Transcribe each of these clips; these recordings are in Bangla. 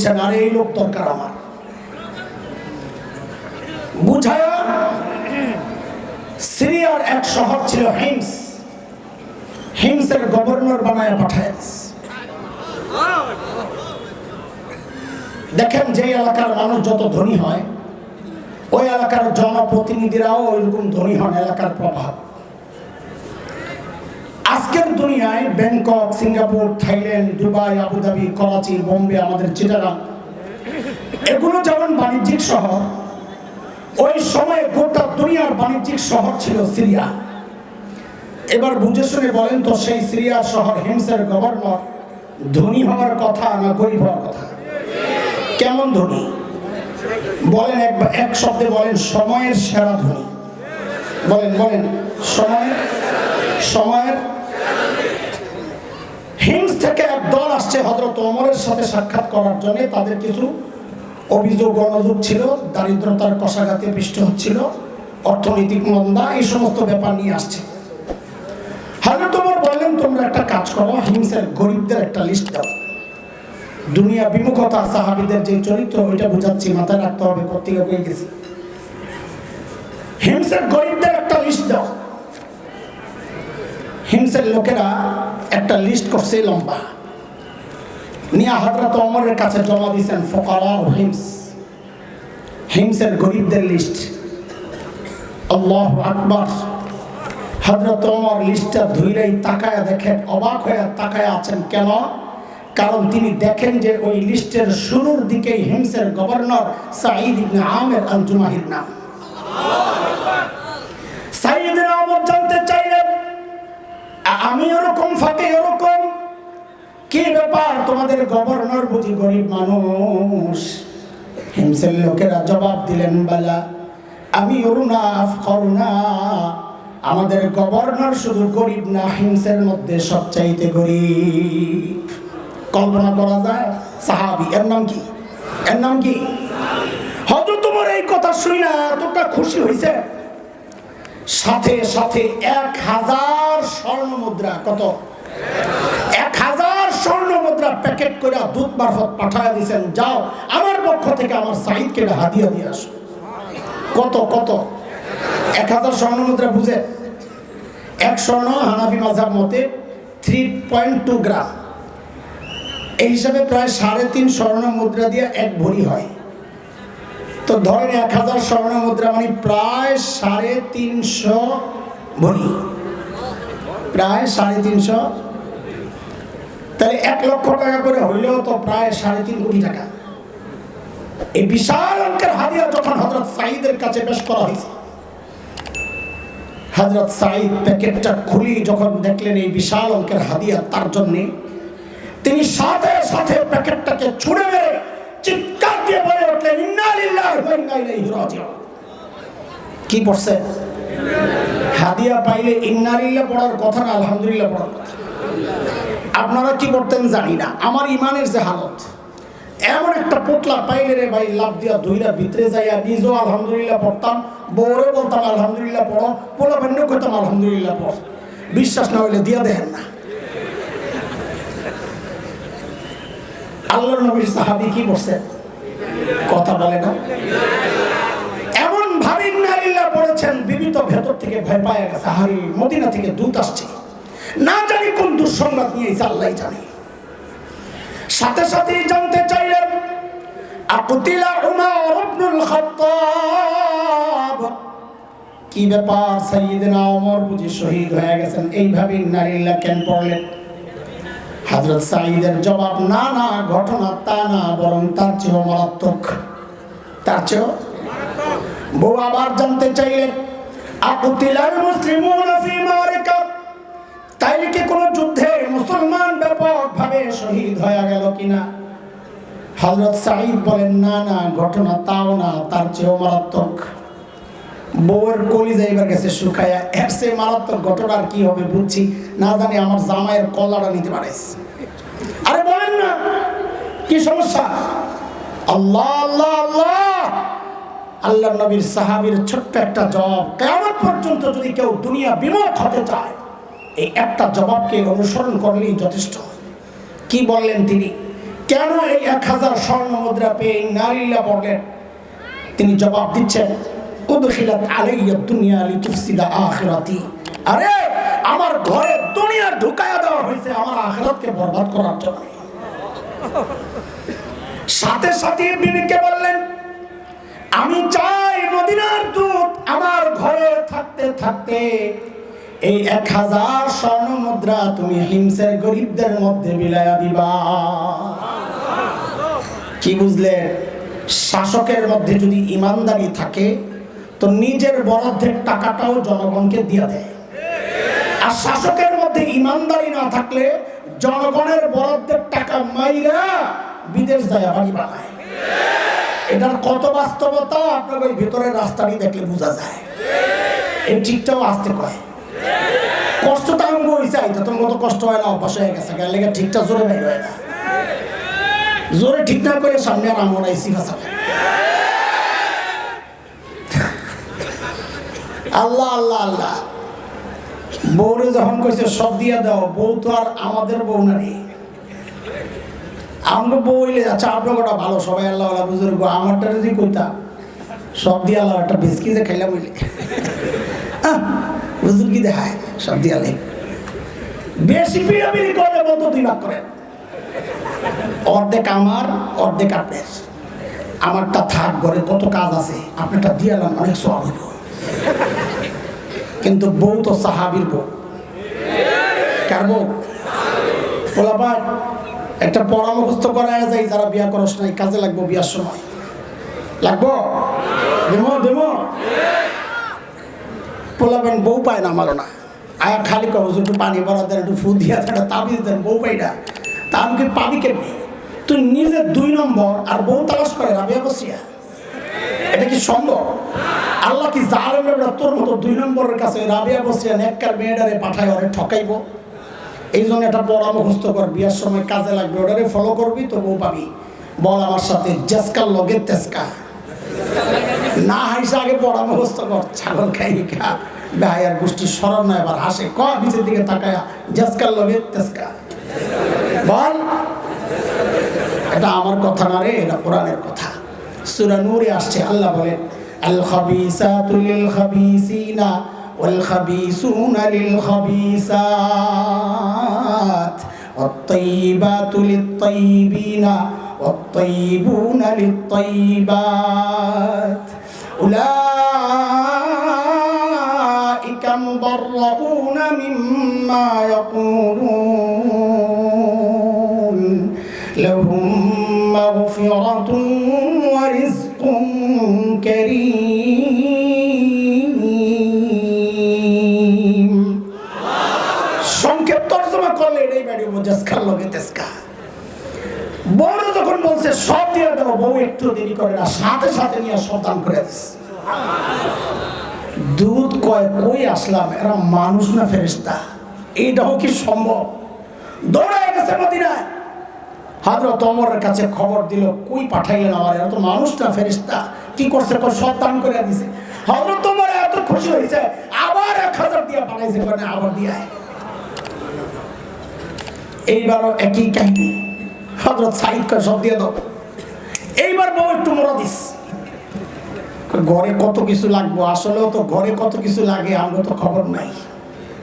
বুঝছেন আর, এই লোক দরকার আমার। বুঝায়া, সিরিয়ার এক শহর ছিল হিমস। হিমসের গভর্নর বানায় পাঠায়। দেখেন, যে এলাকার মানুষ যত ধনী হয়, ওই এলাকার জনপ্রতিনিধিরাও ওইরকম ধনী হন, এলাকার প্রভাব। আজকের দুনিয়ায় Bangkok, Singapore, Thailand, Dubai, Abu Dhabi, Karachi, Bombay আমাদের চিটাগাং এগুলো যেমন বাণিজ্যিক শহর, ওই সময়ে গোটা দুনিয়ার বাণিজ্যিক শহর ছিল সিরিয়া। এবার বুঝে শুনে বলেন তো, সেই সিরিয়া শহর হিমসের গভর্নর ধনী হওয়ার কথা না গরিব হওয়ার কথা? কেমন ধনী? বলেন একবার এক শব্দে বলেন, সময়ের সেরা ধনী। বলেন বলেন, সময়ের সময়ের হিমস থেকে এক দল আসছে হজরত ওমরের সাথে সাক্ষাৎ করার জন্য। তাদের কিছু অভিযোগ অনযোগ ছিল, দারিদ্রতার কষাঘাতে পৃষ্ঠ হচ্ছিল, অর্থনৈতিক মন্দা, এই সমস্ত ব্যাপার নিয়ে আসছে। হজরত ওমর বললেন, তোমরা একটা কাজ করো হিমসের গরিবদের একটা লিস্ট দাও। দুনিয়া বিমুখতা, সাহাবিদের যে চরিত্র, ওইটা বোঝাচ্ছি, মাথায় রাখতে হবে গেছি? হিমসের গরিবদের হিমসের লোকেরা একটা লিস্ট করছে লম্বা। নিয়া হজরত অমরের কাছে জমা দিয়েছেন ফকারা হিমস। হিমসের গরিবদের লিস্ট আল্লাহ আকবর। হজরত অমর লিস্টটা ধুইলেই তাকায় দেখেন, অবাক হয়ে তাকায় আছেন। কেন? কারণ তিনি দেখেন যে ওই লিস্টের শুরুর দিকেই হিমসের গভর্নর সাঈদ ইবনে আমের আল জুমাহির নাম। আমি ওরকম ফাঁকে ওরকম। কি ব্যাপার? তোমাদের গভর্নর বুঝি গরিব মানুষ। হিমসের লোকেরা জবাব দিলেন, বালা, আমি অরুণাফ করুণা। আমাদের গভর্নর শুধু গরিব না, হিমসের মধ্যে সবচাইতে গরিব। কল্পনা করা যায়? সাহাবি, এর নাম কি? এর নাম কি? হয়তো তোমার এই কথা শুই না এতটা খুশি হয়েছে সাথে সাথে এক হাজার স্বর্ণ মুদ্রা, কত? এক হাজার স্বর্ণ মুদ্রা প্যাকেট করে দুধ মারফত পাঠায় দিয়েছেন। যাও, আমার পক্ষ থেকে আমার সাহিদকে হাদিয়া দিয়ে আসো। কত কত? এক হাজার স্বর্ণ মুদ্রা বুঝে। এক স্বর্ণ হানাফি মাঝাব মতে থ্রি পয়েন্ট টু গ্রাম এই হিসাবে প্রায় সাড়ে তিন স্বর্ণ মুদ্রা দিয়ে এক ভরি হয়। তো ধরেন এক হাজার স্বর্ণ মুদ্রা মানে প্রায় সাড়ে তিনশো ভরি প্রায় সাড়ে তিনশো। তাহলে এক লক্ষ টাকা করে হইলেও তো প্রায় সাড়ে তিন কোটি টাকা। এই বিশাল অঙ্কের হাদিয়া যখন হজরত সাঈদের কাছে পেশ করা হয়েছে হজরত সাঈদ প্যাকেটটা খুলি যখন দেখলেন এই বিশাল অঙ্কের হাদিয়া, তার জন্যে তিনি সাথে সাথে প্যাকেটটাকে ছুঁড়ে মেরে চিৎকার দিয়ে বলে উঠলেন কি পড়ছে হাদিয়া পাইলে ইন্না লিল্লাহ পড়ার কথা না, আলহামদুলিল্লাহ পড়ার কথা। আপনারা কি করতেন জানি না, আমার ইমানের যে হালত, এমন একটা পোটলা পাইলে রে ভাই, লাভ দিয়া দুইরা ভিতরে যাইয়া নিজেও আলহামদুলিল্লাহ পড়তাম, বউরে বলতাম, আলহামদুলিল্লাহ পড়ো। পোলা বান্য করতাম আলহামদুলিল্লাহ পড়। বিশ্বাস না হইলে দিয়া দেখেন না। আল্লাহর নবীর সাহাবি কি করছে কথা বলে না। এমন ভাবে ইন্নালিল্লাহ পড়েছেন, বিবিত ভেতর থেকে ভয় পায় গেছে হারি মদিনা থেকে দূত আসছে। না জানি কোন দুঃসংবাদ নিয়েছে আল্লাহ জানে। সাথে সাথেই জানতে চাইলেন আকুতিলা উমর ইবনুল খাত্তাব। কি ব্যাপার? সাইয়েদনা ওমর বুঝি শহীদ হয়ে গেছেন। এইভাবে নারীল্লা কেন পড়লেন? হযরত সাঈদের জবাব না না, ঘটনা তা না, বরং তার চেয়েও মারাত্মক। তার চেয়েও? বউ আবার জানতে চাইলেন কি কোনো যুদ্ধে মুসলমান শহীদ হয়ে গেল হজরত ঘটনা তাও না, তার চেয়েও মারাত্মক। বউয়ের কলি যাইবার গেছে শুকায়া এর সে মারাত্মক ঘটনা আর কি হবে বুঝছি, না জানি আমার জামাইয়ের কলাটা নিতে পারিস। আরে বলেন না, কি সমস্যা? আল্লাহ আল্লাহ আল্লাহ! আল্লাহ নবীর সাহাবীর ছোট্ট একটা জবাব কেমন পর্যন্ত যদি কেউ দুনিয়া বিমুখ হতে চায়, এই একটা জবাবকে অনুসরণ করলেই যথেষ্ট। কি বললেন তিনি? কেন এই এক হাজার স্বর্ণ মুদ্রা পেয়ে নারীলা বললেন? তিনি জবাব দিচ্ছেন উদখিলাত আলাইয়া দুনিয়া লিতুফসিদা আখিরাতি। আরে, আমার ঘরে দুনিয়া ঢুকায়া দেওয়া হয়েছে, আমার আখিরাতকে বরবাদ করার জন্য। সাথে সাথে বিবিকে বললেন, আমি চাই মদিনার দূত আমার ঘরে থাকতে থাকতে এই এক হাজার স্বর্ণ মুদ্রা তুমি হিংসের গরিবদের মধ্যে বিলায়া দিবা। কি বুঝলে শাসকের মধ্যে যদি ইমানদারি থাকে তো নিজের বরাদ্দের টাকাটাও জনগণকে দিয়ে দেয়। আর শাসকের মধ্যে ইমানদারি না থাকলে জনগণের বরাদ্দের টাকা মাইরা বিদেশ যায়, বাড়ি বানায়। এটার কত বাস্তবতা? আপনার ওই ভেতরের রাস্তাটি দেখলে বোঝা যায়। এই ঠিকটাও আসতে কয় কষ্ট তো আমি আইতে তোর মতো কষ্ট হয় না, অভ্যাস হয়ে গেছে, গেলে ঠিকটা জোরে বের হয় না। জোরে ঠিক না করে সামনে আর আমরা এসি ফাঁসা আল্লাহ আল্লাহ আল্লাহ। বউরে যখন কইছে, সব দিয়া দাও, বউ তো আর আমাদের বউ না রে। আমরা বউ হইলে আচ্ছা আপনার কটা ভালো, সবাই আল্লাহ আল্লাহ বুজুর্গ আমারটা যদি কইতাম, সব দিয়ে আল্লাহ একটা বিস্কি যে খাইলাম হইলে। বুজুর কি দেখায়? সব দিয়ে আলে বেশি পিড়াপিড়ি করলে বলতো দুই ভাগ করেন অর্ধেক আমার, অর্ধেক আপনার। আমারটা থাক, ঘরে কত কাজ আছে, আপনারটা দিয়ে আলাম অনেক সব হইব। কিন্তু বউ তো সাহাবির বউ। কার বউ? একটা পরামর্শ করা যায়, যারা বিয়া করস নাই, কাজে লাগবো বিয়ার সময়। লাগবো? দেমো দেমো। পোলাবেন বউ পায় না আমারও না। আয়া খালি কব একটু পানি ভরা দেন, একটু ফুল দিয়া দেন তাবিজ দেন, বউ পাই না। তা আমি কি পাবি কেমনি? তুই নিজের দুই নম্বর, আর বউ তালাশ করে, রাবিয়া বসিয়া। এটা কি সম্ভব? আল্লাহ কি তোর মতো দুই নম্বরের কাছে রাবিয়া বসিয়া নেককার মেয়েটারে পাঠায়, ওরে ঠকাইব? এই জন্য একটা বড় মুখস্থ কর, বিয়ার সময় কাজে লাগবে, ওটারে ফলো করবি তো বউ পাবি। বল আমার সাথে, জেসকার লগে তেসকা না হাইসে, আগে বড় মুখস্থ কর, ছাগল খাই খা। ভাইয়ার গোষ্ঠী স্মরণ না এবার, হাসে, ক, নিচের দিকে তাকায়া, জেসকার লগে তেসকা বল, এটা আমার কথা না রে, এটা কোরআনের কথা। সূরা নূরে আসছে আল্লাহ বলেন আল খাবিসাতু লিল খাবিসিনা ওয়াল খাবিসুনা লিল খাবিসাত والطيبات للطيبين والطيبون للطيبات أولئك مبرؤون مما يقولون সংক্ষেপ তর্জমা করলে এটাই বাড়ি মুজাসকার লগে তেসকা বড় যখন বলছে, সব দিয়ে দেবো বউ একটু দেরি করে না, সাথে সাথে নিয়ে সব দান করে দুধ কয়, কই আসলাম? এরা মানুষ না ফেরেস্তা এইটাও কি সম্ভব? দৌড়ায় গেছে মদিনায়। হাজরত অমরের কাছে খবর দিল, কই পাঠাইলেন আমার? এরা তো মানুষ না ফেরিস্তা কি করছে? কয়, সব দান করে দিছে। হজরত অমর এত খুশি হয়েছে, আবার এক হাজার দিয়ে পাঠাইছে আবার দিয়ে এইবারও একই কাহিনী। হজরত সাইদ কয়, সব দিয়ে দাও। এইবার বউ একটু মরা দিস ঘরে কত কিছু লাগবো? আসলেও তো ঘরে কত কিছু লাগে আমরা তো খবর নাই।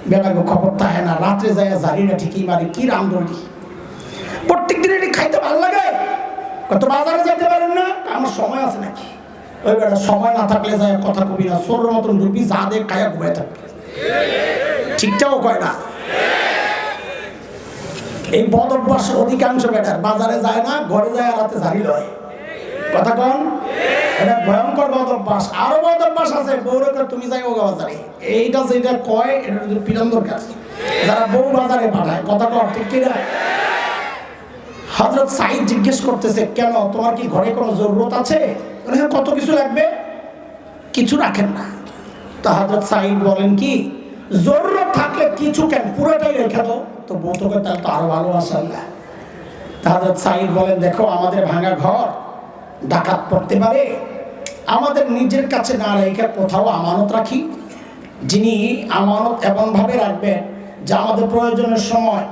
বেলাকে খবর থাকে না, রাত্রে যায় জারিটা ঠিকই মারে কি রামদলি প্রত্যেক দিন এটি খাইতে ভালো লাগে? কত বাজারে যাইতে পারেন না? আমার সময় আছে নাকি? ওই সময় না থাকলে যায় কথা কবি না সোর মতন ঢুকবি যা দেখ খাইয়া ঘুমাই থাকবে। ঠিকঠাকও কয় না? এই বদ অভ্যাস অধিকাংশ বেটার বাজারে যায় না, ঘরে যায় রাতে ঝাড়ি লয়। কথা কন? এটা ভয়ঙ্কর বদ অভ্যাস আরও বদ অভ্যাস আছে, বউরে তুমি যাই ওগা বাজারে। এইটা যেটা কয়, এটা পিরান দরকার। যারা বউ বাজারে পাঠায়, কথা কন, ঠিক কিনা হজরত সাইদ জিজ্ঞেস করতেছে, কেন, তোমার কি ঘরে কোনো জরুরত আছে? হ্যাঁ কত কিছু লাগবে। কিছু রাখেন না। তো হজরত সাইদ বলেন কি, জরুরত থাকলে কিছু কেন? পুরোটাই রেখে দাও। তো বউ তাহলে তো না তা হজরত সাইদ বলেন, দেখো, আমাদের ভাঙা ঘর ডাকাত পড়তে পারে। আমাদের নিজের কাছে না রেখে কোথাও আমানত রাখি। যিনি আমানত এমনভাবে রাখবেন যা আমাদের প্রয়োজনের সময়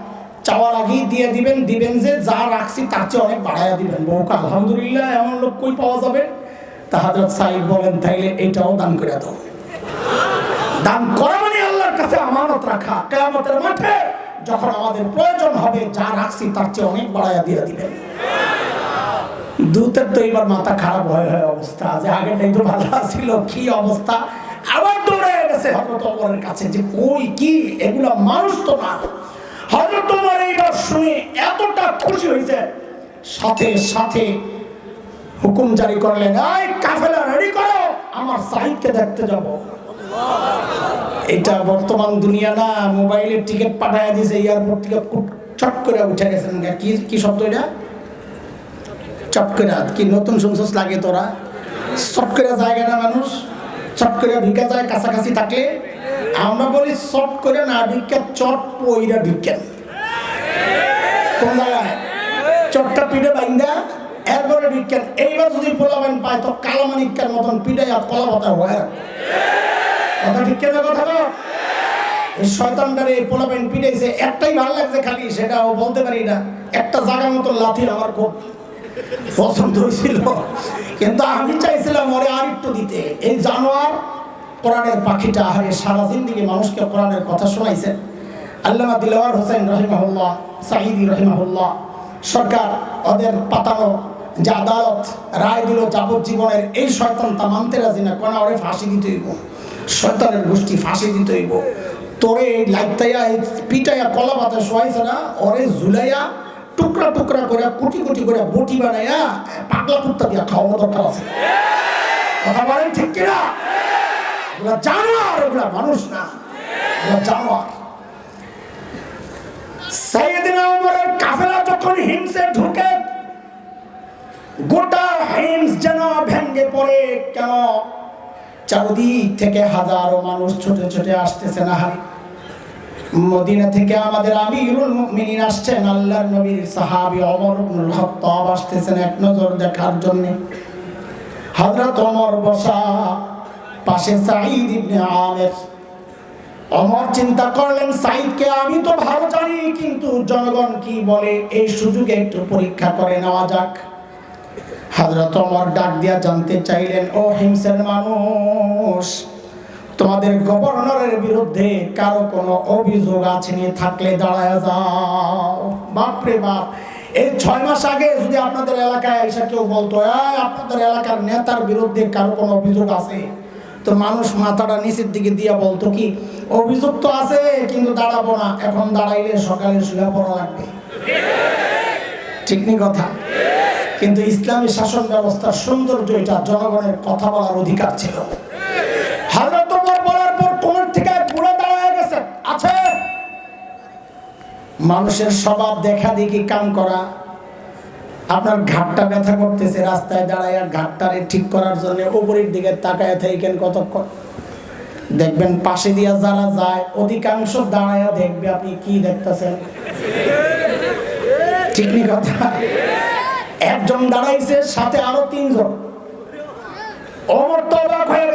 চাওয়ার আগেই দিয়ে দিবেন দিবেন যে যা রাখছি তার চেয়ে অনেক বাড়াইয়া দিবেন। বউকে আলহামদুলিল্লাহ এমন লোক কই পাওয়া যাবে? তা সাইদ বলেন, তাইলে এটাও দান করে দাও। দান করা মানে আল্লাহর কাছে আমানত রাখা। কেয়ামতের মাঠে যখন আমাদের প্রয়োজন হবে, যা রাখছি, তার চেয়ে অনেক বাড়াইয়া দিয়ে দিবেন দূতের তো এবার মাথা খারাপ হয়ে হয়ে অবস্থা। যে আগেরটাই তো ভালো ছিল কি অবস্থা? আবার দৌড়ে গেছে হজরত ওমরের কাছে যে, কই, কি? এগুলো মানুষ তো না। হজরত ওমর এইবার শুনে এতটা খুশি হয়েছে সাথে সাথে হুকুম জারি করলেন, এই কাফেলা রেডি করো, আমার সাহিদকে দেখতে যাব। এটা বর্তমান দুনিয়া না, মোবাইলের টিকিট পাঠায় দিয়েছে এয়ারপোর্ট থেকে চট করে উঠে গেছেন কি কি শব্দ এটা? চট কি নতুন শুনছস লাগে তোরা? চট করে জায়গা না মানুষ, চট করে যায় কাছাকাছি থাকলে। আমরা বলি চট করে না ঢুকে চট পইরা ঢুকেন কোন জায়গায়? চটটা পিঠে বাইন্দা, এরপরে ঢুকেন এইবার যদি পোলাবেন পায়, তো কালামানিকের মতন পিঠে আর কলা পাতা হয়। কথা ঠিক কেনা কথা না এই শয়তানটারে এই পোলাবেন পিটাইছে, একটাই ভালো লাগছে খালি, সেটা ও বলতে পারি না। একটা জায়গার মতো লাথি আমার খুব পছন্দ হয়েছিল। কিন্তু আমি চাইছিলাম ওরে আর একটু দিতে। এই জানোয়ার কোরআনের পাখিটা আহারে সারা জিন্দিগি মানুষকে কোরআনের কথা শোনাইছেন আল্লামা দিলওয়ার হোসেন রহিমাহুল্লাহ সাহিদি রহিমাহুল্লাহ, সরকার ওদের পাতানো যে আদালত, রায় দিল যাবজ্জীবনের এই শয়তান তা মানতে রাজি না, কোনা ওরে ফাঁসি দিতে শয়তানের গোষ্ঠী ফাঁসি দিতে হইব। তোরে লাইতাইয়া পিটাইয়া কলা পাতা শোয়াইছে না, ওরে ঝুলাইয়া টুকরা টুকরা করে কুটি কুটি করে বটি বানাইয়া পাগলা কুত্তা দিয়া খাওয়ানো দরকার আছে। কথা বলেন ঠিক কিনা? ওগুলা জানোয়ার ওগুলা মানুষ না। ওগুলা জানোয়ার। সাইয়েদিনা ওমরের কাফেলা যখন হিমসে ঢুকে, গোটা হিমস যেন ভেঙ্গে পড়ে কেন? চারদিক থেকে হাজারো মানুষ ছুটে ছুটে আসতেছে না হারি। মদিনা থেকে আমাদের আমিরুল মুমিনিন আসছেন, আল্লাহর নবীর সাহাবী ওমর ইবনুল আসতেছেন এক নজর দেখার জন্য। হযরত ওমর বসা, পাশে সাঈদ ইবনে আমের। অমর চিন্তা করলেন সাইদকে আমি তো ভালো জানি, কিন্তু জনগণ কি বলে এই সুযোগে একটু পরীক্ষা করে নেওয়া যাক। হাজরত অমর ডাক দিয়া জানতে চাইলেন ও হিংসের মানুষ তোমাদের গভর্নরের বিরুদ্ধে কারও কোনো অভিযোগ আছে নিয়ে থাকলে দাঁড়ায় যাও। বাপরে বাপ এই ছয় মাস আগে যদি আপনাদের এলাকায় এসে কেউ বলতো "এই, আপনাদের এলাকার নেতার বিরুদ্ধে কারও কোনো অভিযোগ আছে? তো মানুষ মাথাটা নিচের দিকে দিয়া বলতো কি অভিযোগ তো আছে কিন্তু দাঁড়াবো না। এখন দাঁড়াইলে সকালে শুয়ে পড়া লাগবে। ঠিক নি কথা? কিন্তু ইসলামী শাসন ব্যবস্থার সৌন্দর্য এটা জনগণের কথা বলার অধিকার ছিল। বলার পর আছে? মানুষের স্বভাব দেখা দেখি কাম করা। আপনার ঘাটটা ব্যথা করতেছে, রাস্তায় দাঁড়ায় ঘাটটারে ঠিক করার জন্য উপরের দিকে তাকায় থাকেন কতক্ষণ? দেখবেন পাশে দিয়া যারা যায়, অধিকাংশ দাঁড়ায় দেখবে আপনি কি দেখতেছেন। ঠিক কথা? একজন দাঁড়াইছে, সাথে আরও তিনজন। হয়ে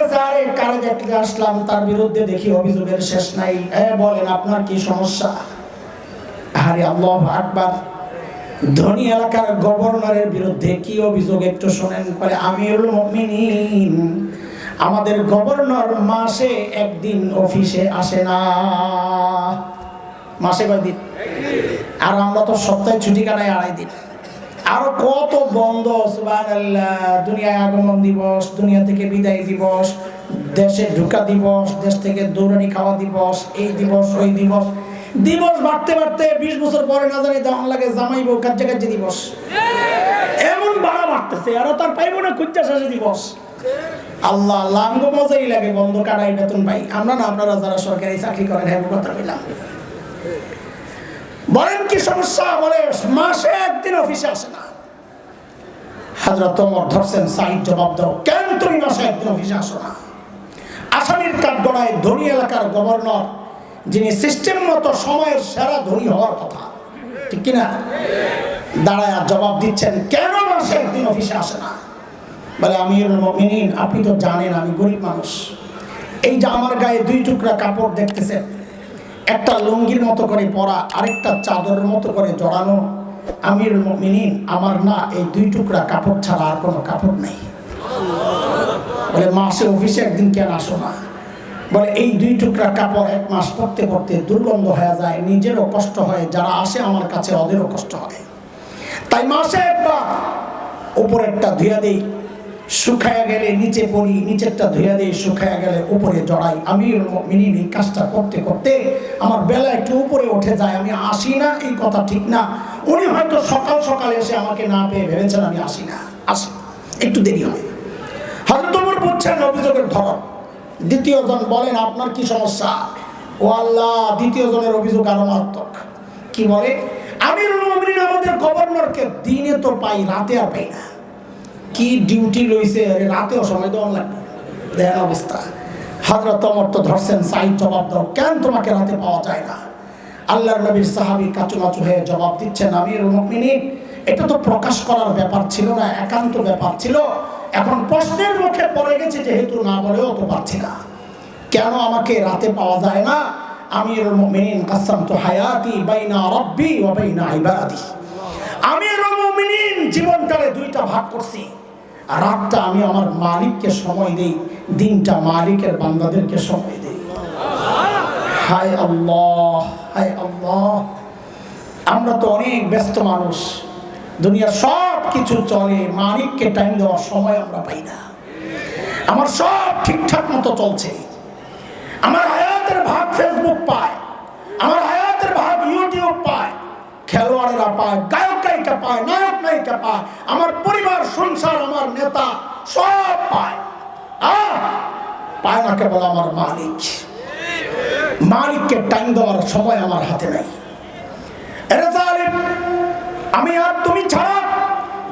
আসলাম? তার বিরুদ্ধে দেখি অভিযোগের শেষ নাই। বলেন, আপনার কি সমস্যা? আল্লাহ ধনী গভর্নরের বিরুদ্ধে অভিযোগ একটু শোনেন। বলে আমাদের গভর্নর মাসে একদিন অফিসে আসে না। মাসে কয়দিন? আর আমরা তো সপ্তাহে ছুটি কাটাই আড়াই দিন। আরও কত বন্ধ দুনিয়ায় আগমন দিবস, দুনিয়া থেকে বিদায় দিবস, দেশে ঢুকা দিবস, দেশ থেকে দৌড়ানি খাওয়া দিবস, এই দিবস, ওই দিবস। দিবস বাড়তে বাড়তে বিশ বছর পরে না জানি দেওয়ান লাগে জামাইব কাজে কাজে দিবস। এমন বাড়া বাড়তেছে, আরও তার পাইব না খুঁজা শেষে দিবস। আল্লাহ লাঙ্গ মজাই লাগে বন্ধ কাটাই বেতন ভাই। আমরা না, আপনারা যারা সরকারি চাকরি করেন হ্যাঁ কথা পেলাম বলেন কি সমস্যা? বলে, মাসে একদিন অফিসে আসে না। হাজরত ওমর ধরছেন সাইড জবাব দাও। কেন তুমি মাসে একদিন অফিসে আসো না? আসামির কাঠগড়ায় ধনী এলাকার গভর্নর, যিনি সিস্টেম মতো সময়ের সেরা ধনী হওয়ার কথা, ঠিক কিনা? দাঁড়ায় জবাব দিচ্ছেন, কেন মাসে একদিন অফিসে আসে না? বলে মুমিনিন, আপনি তো জানেন আমি গরিব মানুষ। এই যে আমার গায়ে দুই টুকরা কাপড় দেখতেছেন একটা লুঙ্গির মতো করে পরা, আরেকটা চাদরের মতো করে জড়ানো। আমির মিনিন আমার না এই দুই টুকরা কাপড় ছাড়া আর কোনো কাপড় নেই। বলে, মাসে অফিসে একদিন কেন আসো না? বলে, এই দুই টুকরা কাপড় এক মাস পরতে পরতে দুর্গন্ধ হয়ে যায়, নিজেরও কষ্ট হয়, যারা আসে আমার কাছে ওদেরও কষ্ট হয়। তাই মাসে একবার উপরেরটা ধুয়া দেই। শুকায়া গেলে নিচে পড়ি, নিচেরটা ধুয়া দিয়ে শুকায়া গেলে উপরে জড়াই। আমি মিনিন এই কাজটা করতে করতে আমার বেলা একটু উপরে উঠে যায়, আমি আসি না, এই কথা ঠিক না। উনি হয়তো সকাল সকালে এসে আমাকে না পেয়ে ভেবেছেন আমি আসি না, আসি। একটু দেরি হয় হয়তো তোমার বুঝছেন অভিযোগের ধরন। দ্বিতীয় জন বলেন, আপনার কি সমস্যা? ও আল্লাহ দ্বিতীয় জনের অভিযোগ আরও মারাত্মক। কি বলে? মুমিনিন আমাদের গভর্নরকে দিনে তো পাই, রাতে আর পাই না। কি ডিউটি লইছে? আরে রাতেও সময় দেওয়া লাগবে। দেন অবস্থা। হজরত অমর তো ধরছেন সাইড জবাব দাও। কেন তোমাকে রাতে পাওয়া যায় না? আল্লাহর নবীর সাহাবি কাচুমাচু হয়ে জবাব দিচ্ছেন আমির মুমিনিন, এটা তো প্রকাশ করার ব্যাপার ছিল না, একান্ত ব্যাপার ছিল। এখন প্রশ্নের মুখে পড়ে গেছে, যেহেতু না বলেও তো পারছি না। কেন আমাকে রাতে পাওয়া যায় না? আমির মুমিনিন কাসাম তো হায়াতি বাইনা রব্বি ওয়া বাইনা ইবাদি। আমির মুমিনিন জীবনটারে দুইটা ভাগ করছি। রাতটা আমি আমার মালিককে সময় দেই, দিনটা মালিকের বান্দাদেরকে সময় দেই। হায় আল্লাহ হায় আল্লাহ। আমরা তো অনেক ব্যস্ত মানুষ, দুনিয়ার সব কিছু চলে, মালিককে টাইম দেওয়ার সময় আমরা পাই না। আমার সব ঠিকঠাক মতো চলছে। আমার হায়াতের ভাগ ফেসবুক পায়, আমার হায়াতের ভাগ ইউটিউব পায়। খেলোয়াড়েরা পায় গায়ক গায়িকা পায় নায়ক নায়িকা পায় আমার পরিবার, সংসার, আমার নেতা সব পায়। পায় না কেবল আমার মালিক। মালিককে টাইম দেওয়ার সময় আমার হাতে নাই। আমি আর তুমি ছাড়া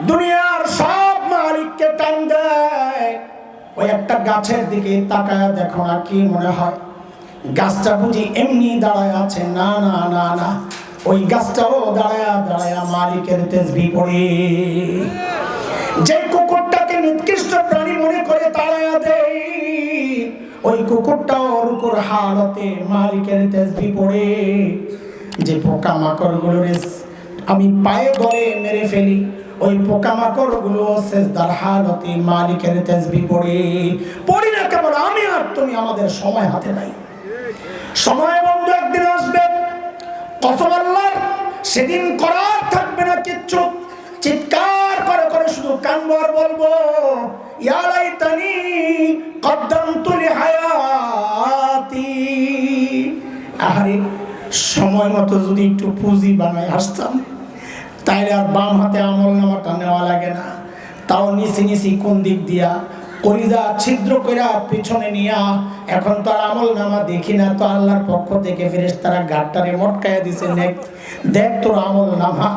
দুনিয়ার সব মালিককে টাইম দেয়। ওই একটা গাছের দিকে তাকায় দেখো না কি মনে হয়। গাছটা বুঝি এমনি দাঁড়ায় আছে। না না না না। ওই গাছটাও দাঁড়ায় দাঁড়ায় মালিকের তেজবি পড়ে। যে কুকুরটাকে নিকৃষ্ট প্রাণী মনে করে তাড়ায়া দেয়, ওই কুকুরটাও রুকুর হালতে মালিকের তেজবি পড়ে। যে পোকা মাকড় আমি পায়ে ধরে মেরে ফেলি, ওই পোকামাকড়গুলো শেষদার হালতে মালিকের তেজবি পড়ে। পড়ি না কেবল আমি আর তুমি আমাদের সময় হাতে নাই। সময় বন্ধু সেদিন করার থাকবে না কিচ্ছু। চিৎকার করে করে শুধু কানবো আর বলব সময় মতো যদি একটু পুঁজি বানায় আসতাম, তাইলে আর বাম হাতে আমল নামাটা নেওয়া লাগে না। তাও নিচে নিচি কোন দিক দিয়া কলিজা ছিদ্র কইরা পিছনে নিয়া এখন তো আর আমল নামা দেখি না, তো আল্লাহর পক্ষ থেকে ফেরেস তারা গাড়টারে মটকায়া দিছে নেক দেখ তোর আমল নামা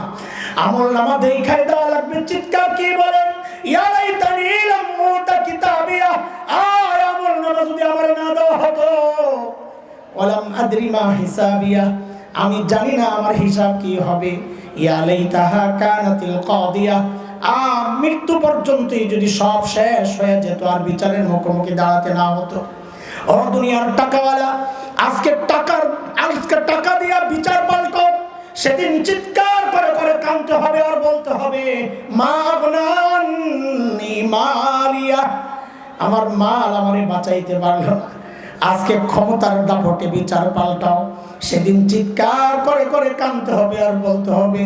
আমল নামা দেখাই দেওয়া লাগবে, চিৎকার কি বলে? ইয়ালাই তানিলাম মুতা কিতাবিয়া, আয় আমল না আমি জানি না আমার হিসাব কি হবে। ইয়ালাই তাহা কানাতিল কাদিয়া আ মৃত্যু পর্যন্তই যদি সব শেষ হয়ে যেত, আর বিচারের মুখোমুখি দাঁড়াতে না হতো। ও দুনিয়ার টাকাওয়ালা, আজকে টাকার আজকে টাকা দিয়া বিচার পাল্টো সেদিন চিৎকার করে করে কানতে হবে আর বলতে হবে মা মালিয়া আমার মাল আমারে বাঁচাইতে পারল না। আজকে ক্ষমতার দাপটে বিচার পাল্টাও। সেদিন চিৎকার করে করে কানতে হবে আর বলতে হবে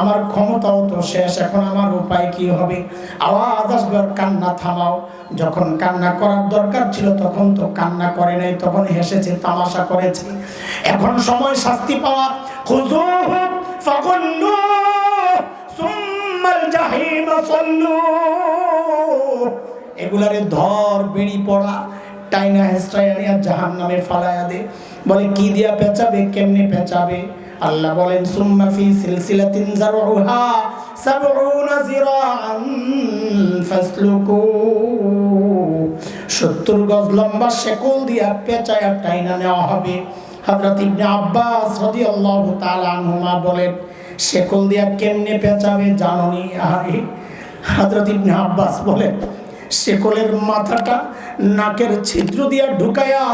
আমার ক্ষমতাও তো শেষ, এখন আমার উপায় কি হবে? আওয়াজ আসবে আর কান্না থামাও। যখন কান্না করার দরকার ছিল, তখন তো কান্না করে নাই, তখন হেসেছে, তামাশা করেছে। এখন সময় শাস্তি পাওয়ার। সল্লু এগুলারে ধর, বেড়ি পড়া, টাইনা হেস্টাইয়া নিয়ে জাহান নামে ফালায়া দে। বলে, কি দিয়া পেঁচাবে, কেমনে পেঁচাবে? আল্লাহ বলেন, সুম্মা ফি সিলসিলাতিন জারউহা সাবউনা জিরাআন ফাসলুকু। 70 গজ লম্বা শেকল দিয়া পেঁচায়া টাইনা নেওয়া হবে। হযরত ইবনে আব্বাস রাদিয়াল্লাহু তাআলা আনহুমা বলেন, শেকল দিয়া কেমনে পেঁচাবে জাননি? আরে, হযরত ইবনে আব্বাস বলেন, শেকলের মাথাটা নাকের ছিদ্র দিয়া ঢুকায়া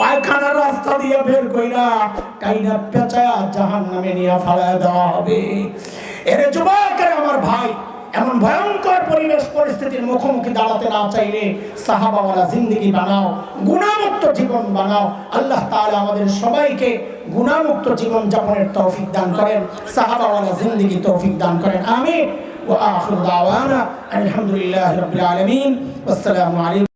পায়খানার রাস্তা দিয়ে বের কইরা কাইনা পেঁচায়া জাহান নামে নিয়ে ফালায় দেওয়া হবে। এর যুবকের আমার ভাই, এমন ভয়ঙ্কর পরিবেশ, পরিস্থিতির মুখোমুখি দাঁড়াতে না চাইলে সাহাবাওয়ালা জিন্দগি বানাও গুণামুক্ত জীবন বানাও। আল্লাহ তাহলে আমাদের সবাইকে গুণামুক্ত জীবন যাপনের তৌফিক দান করেন, সাহাবাওয়ালা জিন্দগি তৌফিক দান করেন। আমি ও আহরুদ আওয়ানা আলহামদুলিল্লাহ রবিল আলমিন। আসসালামু আলাইকুম।